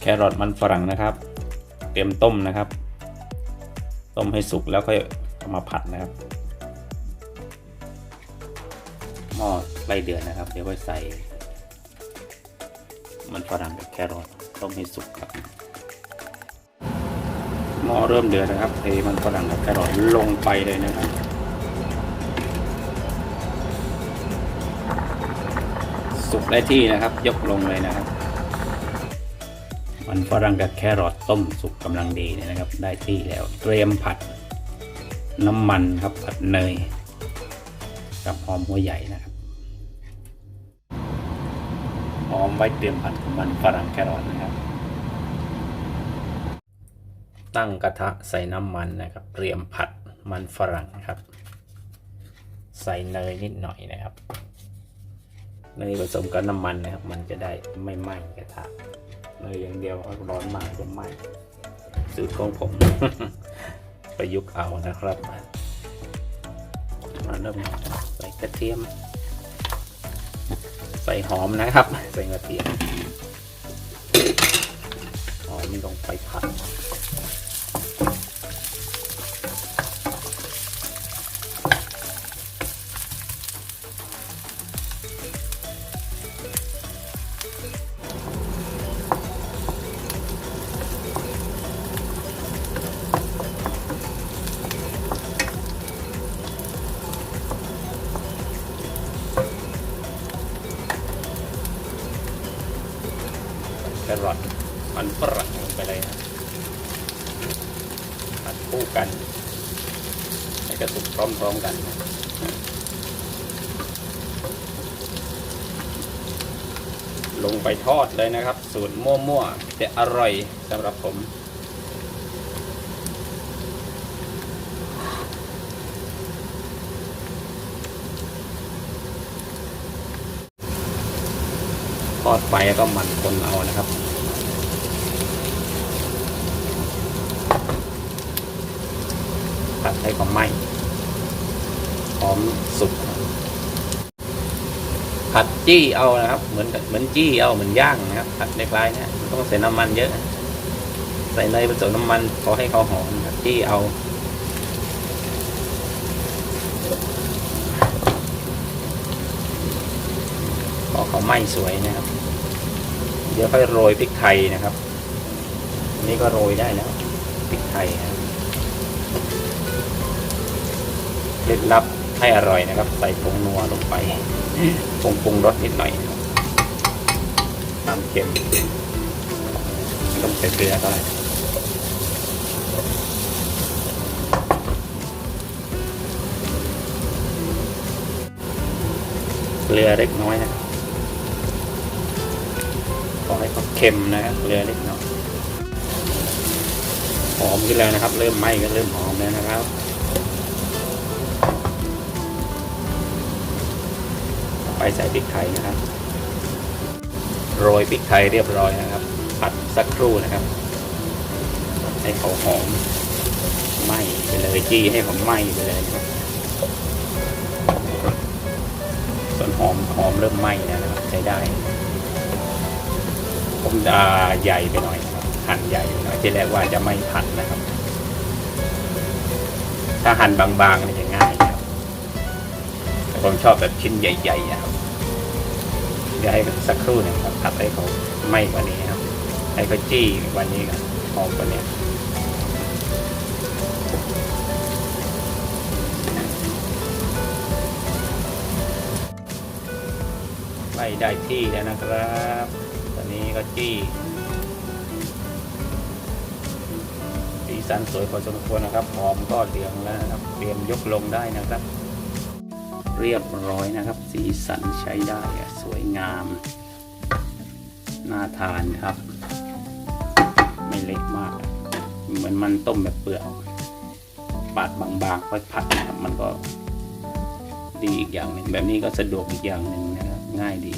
แครอทมันฝรั่งนะครับ เตรียมต้มนะครับ ต้มให้สุกแล้วค่อยเอามาผัดนะครับหม้อใกล้เดือดนะครับ เดี๋ยวค่อยใส่ มันฝรั่งกับแครอทต้มให้สุกครับหม้อเริ่มเดือดนะครับเทมันฝรั่งกับแครอทลงไปเลยนะครับสุกได้ที่นะครับ ยกลงเลยนะครับ มันฝรั่งกับแครอทต้มสุกกำลังดีเนี่ยนะครับ ได้ที่แล้ว เตรียมผัดน้ำมันครับผัดเนย กับหอมหัวใหญ่นะครับหอมไว้เตรียมผัดมันฝรั่งแครอทนะครับ ตั้งกระทะใส่น้ำมันนะครับ เตรียมผัดมันฝรั่งครับ ใส่เนยนิดหน่อยนะครับเนยผสมกับน้ำมันนะครับ มันจะได้ไม่ไหม้กระทะ เนยอย่างเดียวร้อนมากจะไหม้สูตรของผม ประยุกต์เอานะครับ มาเริ่มใส่กระเทียม ใส่หอมนะครับ ใส่กระเทียมหอมลงไปผัด รอทมันฝรั่งลงไปเลยนะผัดคู่กันให้กระสุกพร้อมๆกันลงไปทอดเลยนะครับ สูตรมั่วๆแต่อร่อยสำหรับผม อดไปแล้วก็หมันคนเอานะครับผัดให้ก็ไหม้หอมสุกผัดจี้เอานะครับ เหมือนเหมือนจี้เอาเหมือนย่างนะครับผัดในคล้ายๆนะต้องใส่น้ำมันเยอะใส่เนยผสมน้ำมันพอให้เขาหอมครับจี้เอาพอเขาไหม้สวยนะครับ ดี๋ยวค่อยโรยพริกไทยนะครับ นี่ก็โรยได้แล้วพริกไทยนะเคล็ดลับให้อร่อยนะครับ ใส่ผงนัวลงไปผงปรุงรสนิดหน่อยตามเค็มต้องใส่เกลือก็ได้เกลือเล็กน้อยนะครับ อให้เขาเค็มนะครับเกลือเล็กน้อยหอมขึ้นแล้วนะครับ เริ่มไหม้ก็เริ่มหอมแล้วนะครับไปใส่พริกไทยนะครับ โรยพริกไทยเรียบร้อยนะครับ ผัดสักครู่นะครับ ให้เขาหอมไหม้ไปเลยจี้ให้ผมไหม้ไปเลยนะครับส่วนหอมหอมเริ่มไหม้แล้วนะครับใช้ได้ ผมใหญ่ไปหน่อยครับหั่นใหญ่ไปหน่อยที่แรกว่าจะไม่ผัดนะครับ ถ้าหั่นบางๆนี่จะง่ายนะครับแต่ผมชอบแบบชิ้นใหญ่ๆนะครับเดี๋ยวให้สักครู่นึ่งครับผัดให้เขาไหม้กว่านี้ครับ ให้เขาจี้ว่านี้ครับหอมกว่านี้ไม่ได้ที่แล้วนะครับ ก็จี้สีสันสวยพอสมควรนะครับหอมก็เหลืองแล้วนะครับเตรียมยกลงได้นะครับ เรียบร้อยนะครับ สีสันใช้ได้สวยงามน่าทานครับ ไม่เล็กมาก เหมือนมันต้มแบบเปลือกปาดบางๆค่อยผัดนะครับมันก็ดีอีกอย่างหนึ่งแบบนี้ก็สะดวกอีกอย่างหนึ่งนะครับ ง่ายดี